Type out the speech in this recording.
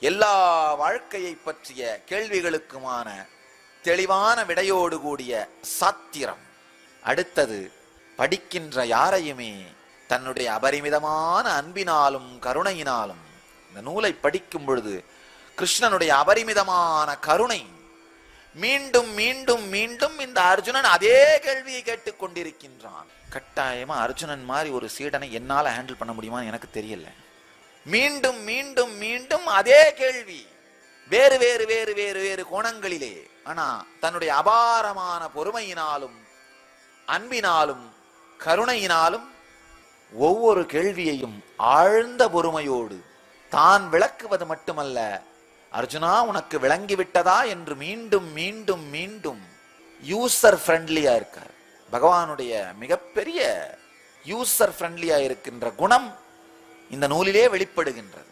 எல்லா வாழ்க்கையை பற்றிய கேள்விகளுக்குமான தெளிவான விடையோடு கூடிய சாத்திரம். அடுத்தது படிக்கின்ற யாரையுமே தன்னுடைய அபரிமிதமான அன்பினாலும் கருணையினாலும் இந்த நூலை படிக்கும் பொழுது கிருஷ்ணனுடைய அபரிமிதமான கருணை மீண்டும் மீண்டும் மீண்டும் இந்த அர்ஜுனன் அதே கேள்வியை கேட்டுக் கொண்டிருக்கின்றான். கட்டாயமா அர்ஜுனன் மாதிரி ஒரு சீடனை என்னால ஹேண்டில் பண்ண முடியுமான்னு எனக்கு தெரியல. மீண்டும் மீண்டும் மீண்டும் அதே கேள்வி. வேறு வேறு வேறு வேறு வேறு கோணங்களிலே. ஆனா தன்னுடைய அபாரமான பொறுமையினாலும் அன்பினாலும் கருணையினாலும் ஒவ்வொரு கேள்வியையும் ஆழ்ந்த பொறுமையோடு தான் விளக்குவது மட்டுமல்ல அர்ஜுனா உனக்கு விளங்கிவிட்டதா என்று மீண்டும் மீண்டும் மீண்டும் யூசர் ஃப்ரெண்ட்லியா இருக்கார். பகவானுடைய மிகப்பெரிய யூசர் ஃப்ரெண்ட்லியா இருக்கின்ற குணம் இந்த நூலிலே வெளிப்படுகின்றது.